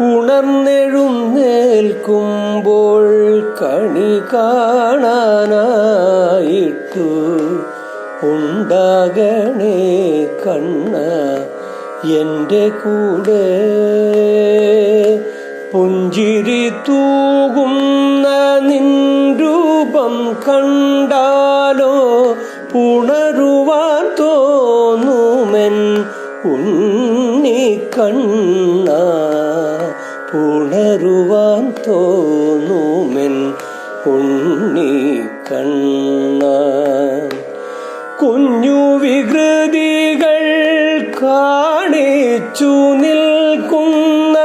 ഉണർന്നെഴുന്നേൽക്കുമ്പോൾ കണി കാണാനായിട്ടു ഉണ്ടാകണേ കണ്ണ എന്റെ കൂടെ. പുഞ്ചിരി തൂകുന്ന നിൻ രൂപം കണ്ടാലോ പുണരുവാൻ തോന്നുമെൻ ഉണ്ണി കണ്ണ പുണരുവാൻ തോന്നുമെൻ ഉണ്ണി കണ്ണ. കുഞ്ഞു വികൃതികൾ കാണിച്ചു നിൽക്കുന്ന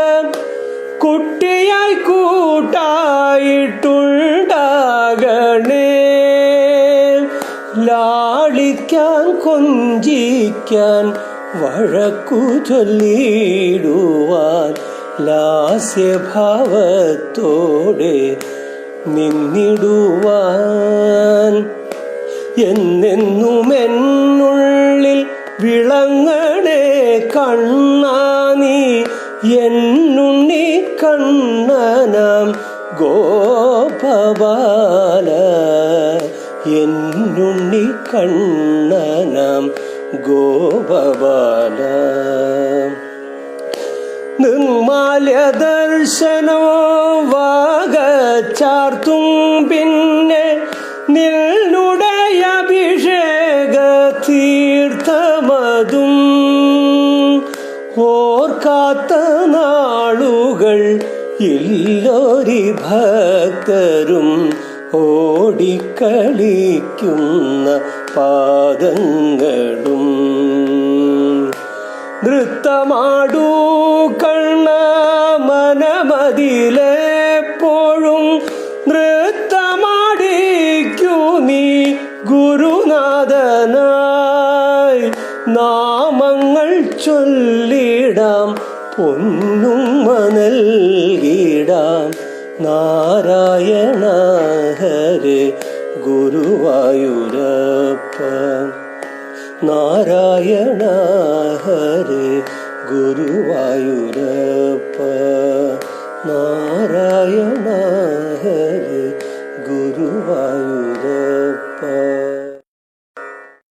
കുട്ടിയായി കൂട്ടായിട്ടുണ്ടാകണേ. ലാളിക്കാൻ കൊഞ്ചിക്കാൻ വഴക്കു ചൊല്ലിടുവാൻ ലാസ്യഭാവത്തോടെ നിന്നിടുവാൻ. എന്നെന്നും എന്നുള്ളിൽ വിളങ്ങണേ കണ്ണാനി എന്നുണ്ണി കണ്ണനാം ഗോപബാല എന്നുണ്ണി കണ്ണനാം ഗോപബാല. നിർമാല്യ വാഗ ചാർത്തും പിന്നെ നിന്നുടയ തീർത്ഥമതും ഓർക്കാത്ത നാളുകൾ ഇല്ലൊരി ഭക്തരും ഓടിക്കളിക്കുന്ന പാദങ്ങളും നൃത്തമാടൂ കണ്ണ മനമതിലെപ്പോഴും നൃത്തമാടിക്കൂ നീ ഗുരുനാഥനായി. നാമങ്ങൾ ചൊല്ലിടാം പൊന്നും നൽകിടാം. നാരായണ ഹരേ ഗുരുവായൂരപ്പ. നാരായണ ഹരേ ഗുരുവായൂരപ്പ നാരായണ ഹരി ഗുരുവായൂരപ്പ.